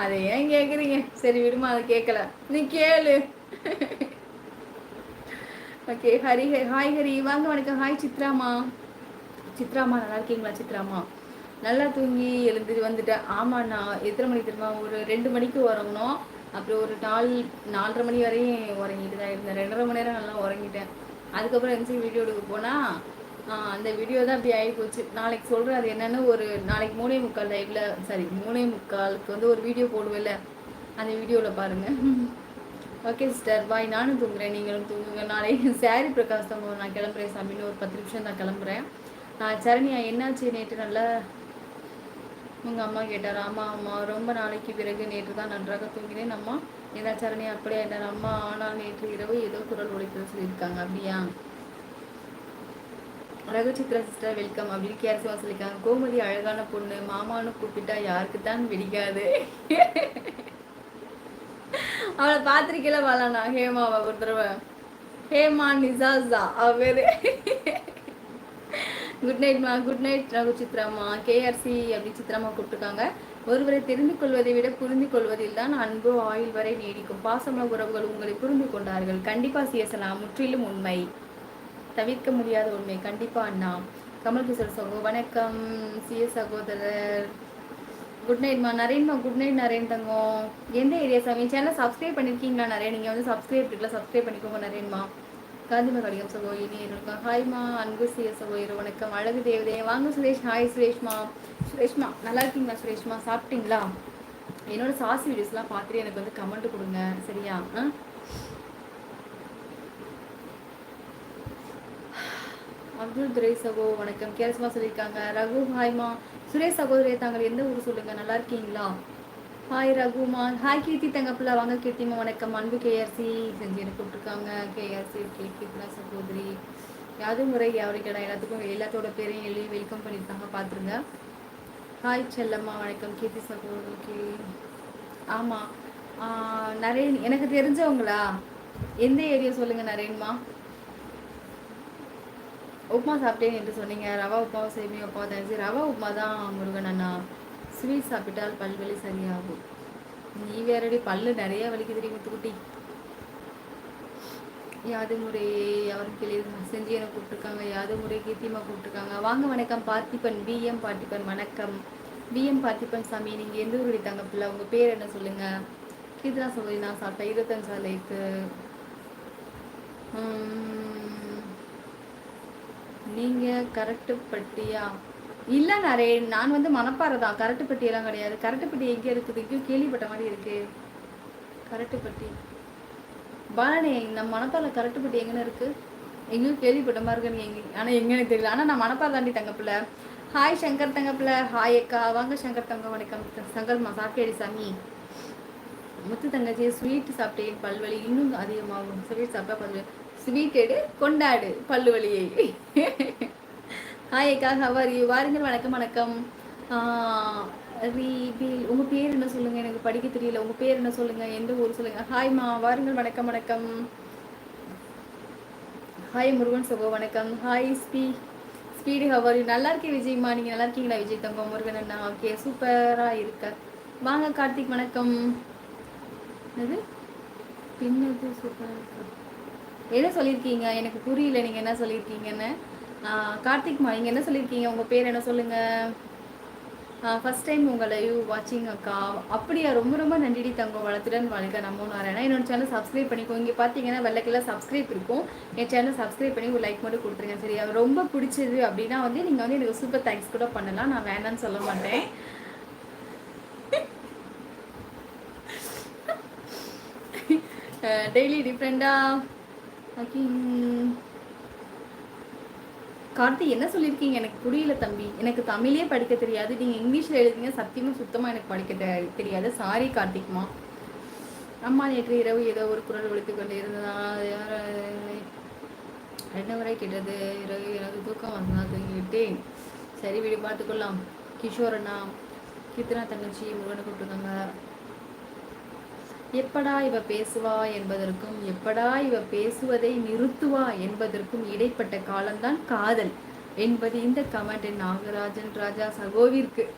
அதை ஏன் கேக்குறீங்க? சரி விடுமா அதை கேட்கல நீ கேளு. Okay Hari hi Hari. வாங்க வணக்கம். ஹாய் சித்ராமா. சித்ராமா நல்லா இருக்கீங்களா சித்ராமா? நல்லா தூங்கி எழுந்து வந்துட்டேன் ஆமாண்ணா எத்தனை மணிக்கு தெரியுமா? ஒரு ரெண்டு மணிக்கு உறங்கணும் அப்புறம் ஒரு நாலு நாலரை மணி வரையும் உறங்கிட்டு தான் இருந்தேன். ரெண்டரை மணி நேரம் நல்லா உறங்கிட்டேன். அதுக்கப்புறம் எந்த வீடியோ எடுக்க போனால் அந்த வீடியோ தான் அப்படி ஆகி போச்சு. நாளைக்கு சொல்கிறேன் அது என்னென்னு ஒரு நாளைக்கு மூணே முக்கால் லைவில் சாரி மூணே முக்காலுக்கு வந்து ஒரு வீடியோ போடுவேல அந்த வீடியோவில் பாருங்கள் ஓகே சிஸ்டர் பாய் நானும் தூங்குறேன். நீங்களும் தூங்குங்க. நாளைக்கு சாரி பிரகாஷ் தான் நான் கிளம்புறேன் சாமின்னு ஒரு பத்து நிமிஷம் தான் கிளம்புறேன். சரணியா என்னாச்சு நேற்று நல்லா? உங்கள் அம்மா கேட்டார். அம்மா அம்மா ரொம்ப நாளைக்கு பிறகு நேற்று தான் நன்றாக தூங்கினேன் அம்மா. என்ன சரணியா அப்படியே? என்ன அம்மா ஆனால் நேற்று இரவு ஏதோ குரல் ஒழிக்கிறது சொல்லியிருக்காங்க. அப்படியா? ரகு சித்ரா சிஸ்டர் வெல்கம் அப்படின்னு கேரசிவா சொல்லியிருக்காங்க கோமதி அழகான பொண்ணு. மாமான்னு கூப்பிட்டா யாருக்கு தான் வெடிக்காது. அவளை பார்த்துருக்கல வாழானா ஹேமாவை ஒரு தடவை. ஹேமா நிசாஸா அவ பேரு குட் நைட்மா குட் நைட் ரகு சித்ராமா கேஆர்சி அப்படி சித்ராமா கூப்பிட்டுருக்காங்க. ஒருவரை தெரிந்து கொள்வதை விட புரிந்து கொள்வதில் தான் அன்பு ஆயுள் வரை நீடிக்கும். பாசம உறவுகள் உங்களை புரிந்து கொண்டார்கள். கண்டிப்பா சிஎஸ்எல்லாம் முற்றிலும் உண்மை. தவிர்க்க முடியாத உண்மை. கண்டிப்பா அண்ணா. கமல் கிஷோர் சகோ வணக்கம். சிஎ சகோதரர். குட் நைட்மா நரேன்மா குட் நைட் நரேன் தங்கம் எந்த ஏரியா சாமி? சேனல் சப்ஸ்கிரைப் பண்ணியிருக்கீங்களா நிறைய நீங்கள் வந்து சப்ஸ்கிரைப் இருக்கலாம் சப்ஸ்கிரைப் பண்ணிக்கோங்க நரேன்மா காந்திமா கடிகம் சகோ இனி ஹாய்மா அன்பு சிஎ சகோ இரு வணக்கம். அழகு தேவதே. வாங்க சுரேஷ். ஹாய் சுரேஷ்மா சுரேஷ்மா நல்லா இருக்கீங்களா சுரேஷ்மா சாப்பிட்டீங்களா? என்னோட சாஸ் வீடியோஸ்லாம் பார்த்துட்டு எனக்கு வந்து கமெண்ட் கொடுங்க. சரியா? ஆ? அப்துல் துரை சகோ வணக்கம். கேரஸ்மா சொல்லியிருக்காங்க. ரகு ஹாய்மா சுரேஷ் சகோதரி தாங்கள் எந்த ஊர் சொல்லுங்க? நல்லா இருக்கீங்களா? ஹாய் ரகுமா ஹாய் கீர்த்தி தங்கப்பிள்ள. வாங்க கீர்த்திமா வணக்கம். அன்பு கேஆர்சி செஞ்சு எனக்கு கூப்பிட்டுருக்காங்க கேஆர்சி கீர்த்தினா சகோதரி. யாது முறை யாரு எல்லாத்துக்கும் எல்லாத்தோட பேரையும் எழுதி வெல்கம் பண்ணியிருக்காங்க. பார்த்துருங்க. ஹாய் செல்லம்மா. வணக்கம். கீர்த்தி சகோதரி ஆமாம் நிறைய எனக்கு தெரிஞ்சவங்களா? எந்த ஏரியா சொல்லுங்கள் நரேன்மா? உப்மா சாப்பிட்டேன் என்று சொன்னீங்க. ரவா உப்மாவை சேமி உப்மா தான் ரவா உப்மா தான் முருகன் அண்ணா. ஸ்வீட் சாப்பிட்டால் பல்வலி சரியாகும். நீ வேறடி பல்லு நிறைய வலிக்கு தெரியும் முத்துக்குட்டி. யாது முறை அவருக்கு செஞ்சு எனக்கு கூப்பிட்டுருக்காங்க. யாது முறை கீர்த்திமா கூப்பிட்டுருக்காங்க. வாங்க வணக்கம். பார்த்திபன் பிஎம் பார்த்திபன் வணக்கம். பிஎம் பார்த்திபன் சாமி நீங்கள் எந்த ஊர் எடுத்தாங்க பிள்ளை? உங்கள் பேர் என்ன சொல்லுங்கள் கீர்த்தனா சொல்லி நான் சாப்பிட்டேன். இருபத்தஞ்சா லைக்கு நீங்கள் கரட்டுப்பட்டியா இல்லை நிறைய நான் வந்து மணப்பாறை தான். கரட்டுப்பட்டியெல்லாம் கிடையாது. கரட்டுப்பட்டி எங்கே இருக்குது? எங்கேயும் கேள்விப்பட்ட மாதிரி இருக்கு. கரட்டுப்பட்டி பாலனே நம்ம மணப்பாறை கரட்டுப்பட்டி எங்கன்னு இருக்குது எங்கேயும் கேள்விப்பட்ட மாதிரி இருக்கு. எங்கே ஆனால் எங்கன்னு தெரியல. ஆனால் நான் மணப்பாறை தாண்டி தங்கப்பில்ல ஹாய் சங்கர் தங்கப்பில் ஹாய் அக்கா. வாங்க சங்கர் தங்க வணக்கம். சங்கர்மா சாப்பிட்டேடி சாமி? முத்து தங்கச்சி ஸ்வீட் சாப்பிட்டேன். பல்வலி. இன்னும் அதிகமாகும். ஸ்வீட் சாப்பிட்டா பல்வலி. ஸ்வீட் எடு கொண்டாடு பல்லு வலியை ஹாய் அக்கா ஹவர் யூ வாருங்கள் வணக்கம் வணக்கம். ரீபில் உங்கள் பேர் என்ன சொல்லுங்கள் எனக்கு படிக்க தெரியல. உங்கள் பேர் என்ன சொல்லுங்கள் எந்த ஊர் சொல்லுங்கள் ஹாய்மா வாருங்கள் வணக்கம் வணக்கம். ஹாய் முருகன் சுகோ வணக்கம். ஹாய் ஸ்பீ ஸ்பீடு ஹவர் யூ நல்லா இருக்கேன் விஜய்மா. நீங்கள் நல்லா இருக்கீங்களா விஜய் தங்கம் முருகன் அண்ணா ஓகே சூப்பராக இருக்க. வாங்க கார்த்திக் வணக்கம். என்னது? பின்னது சூப்பராக இருக்கா? என்ன சொல்லியிருக்கீங்க எனக்கு புரியல நீங்கள் என்ன சொல்லியிருக்கீங்கன்னு கார்த்திக்மா நீங்கள் என்ன சொல்லியிருக்கீங்க உங்கள் பேர் என்ன சொல்லுங்கள் ஃபஸ்ட் டைம் உங்களை யூ வாட்சிங் அக்கா. அப்படியா ரொம்ப ரொம்ப நன்றி தங்கம் வளர்த்துடன் வாழ்க. நம்ம நாராயணா. என்னோட சேனல் சப்ஸ்கிரைப் பண்ணிக்கோ. இங்கே பார்த்தீங்கன்னா வெள்ளக்கெல்லாம் சப்ஸ்கிரைப் இருக்கும். என் சேனல் சப்ஸ்கிரைப் பண்ணி ஒரு லைக் மட்டும் கொடுத்துருங்க சரியா? ரொம்ப பிடிச்சது அப்படின்னா வந்து நீங்கள் வந்து எனக்கு சூப்பர் தேங்க்ஸ் கூட பண்ணலாம். நான் வேணான்னு சொல்ல மாட்டேன். டெய்லி டிஃப்ரெண்டாக கார்த்தி என்ன சொல்லியிருக்கீங்க? எனக்கு புரியல தம்பி. எனக்கு தமிழே படிக்க தெரியாது. நீங்கள் இங்கிலீஷில் எழுதுங்க சத்தியமாக சுத்தமாக எனக்கு படிக்க தெரியாது. சாரி கார்த்திக்மா. அம்மா நேற்று இரவு ஏதோ ஒரு குரல் ஒழித்து கொண்டு இருந்ததா? ரெண்டு முறை கேட்டது? இரவு எனக்கு தூக்கம் வந்தா தூங்கிவிட்டேன். சரி வீடு பார்த்துக்கொள்ளலாம். கிஷோரண்ணா கீர்த்தனா தங்கச்சி முருகனை கூப்பிட்டுருந்தாங்க எப்படா இவ பேசுவா என்பதற்கும் எப்படா இவ பேசுவதை நிறுத்துவா என்பதற்கும் இடைப்பட்ட காலம்தான் காதல். என்பது இந்த கமெண்ட் நாகராஜன் ராஜா சகோவிற்கு.